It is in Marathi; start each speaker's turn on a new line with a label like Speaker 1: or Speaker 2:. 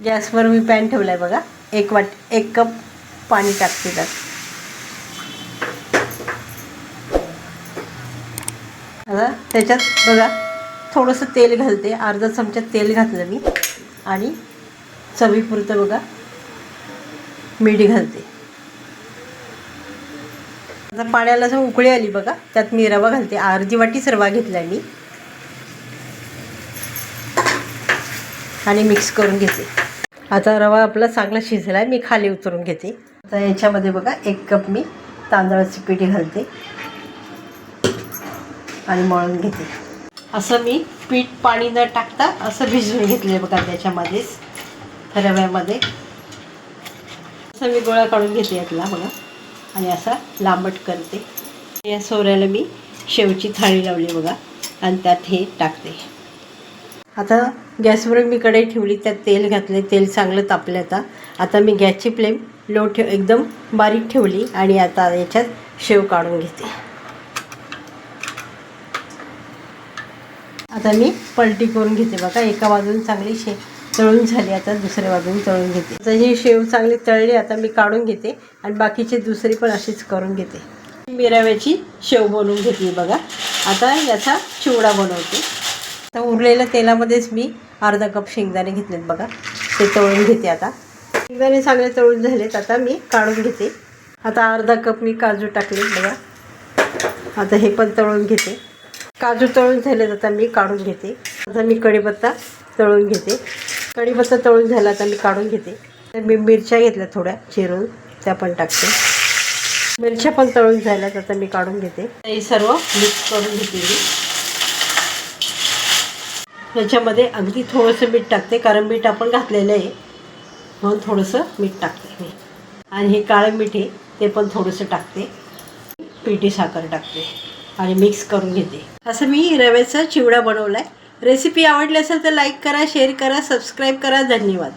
Speaker 1: गॅसवर मी पॅन ठेवला आहे बघा. एक वाट एक कप पाणी टाकते त्यात. त्याच्यात बघा थोडंसं तेल घालते. अर्धा चमचा तेल घातलं मी. आणि चवीपुरतं बघा मीठ घालते. आता पाण्याला जर उकळी आली बघा त्यात मी रवा घालते. अर्धी वाटीच रवा घेतला मी. आणि मिक्स करून घेते. आता रवा आपला चांगला शिजला आहे मी खाली उतरून घेते. आता याच्यामध्ये बघा एक कप मी तांदळाची पिठी घालते आणि मळून घेते. असं मी पीठ पाणी न टाकता असं भिजवून घेतले बघा त्याच्यामध्येच रव्यामध्ये. असं मी गोळा काढून घेते यातला बघा. आणि असा लांबट करते. या सोऱ्याला मी शेवची थाळी लावली बघा. आणि त्यात हे टाकते. आता गॅसवर मी कढई ठेवली त्यात तेल घातले तेल चांगलं तापलं आता. आता मी गॅसची फ्लेम लो ठेव एकदम बारीक ठेवली आणि आता याच्यात शेव काढून घेते. आता मी पलटी करून घेते बघा एका बाजून चांगली शे तळून झाली आता दुसऱ्या बाजून तळून घेते. आता ही शेव चांगली तळली आता मी काढून घेते आणि बाकीचे दुसरी पण अशीच करून घेते. मिराव्याची शेव बनवून घेतली बघा. आता याचा चिवडा बनवते. आता उरलेल्या तेलामध्येच मी अर्धा कप शेंगदाणे घेतलेत बघा. ते तळून घेते आता. शेंगदाणे चांगले तळून झालेत आता मी काढून घेते. आता अर्धा कप मी काजू टाकले बघा. आता हे पण तळून घेते. काजू तळून झालेत आता मी काढून घेते. आता मी कढीपत्ता तळून घेते. कढीपत्ता तळून झाला आता मी काढून घेते. तर मी मिरच्या घेतल्या थोड्या चिरून त्या पण टाकते. मिरच्या पण तळून झाल्यात आता मी काढून घेते. हे सर्व मिक्स करून घेते मी. याच्यामध्ये अगदी थोडंसं मीठ टाकते कारण मीठ आपण घातलेलं आहे. म्हणून थोडंसं मीठ टाकते मी. आणि हे काळं मीठ आहे ते पण थोडंसं टाकते. पिठी साखर टाकते आणि मिक्स करून घेते. असं मी रव्याचा चिवडा बनवला आहे रेसिपी आवडली असेल तर लाईक करा शेअर करा सबस्क्राईब करा. धन्यवाद.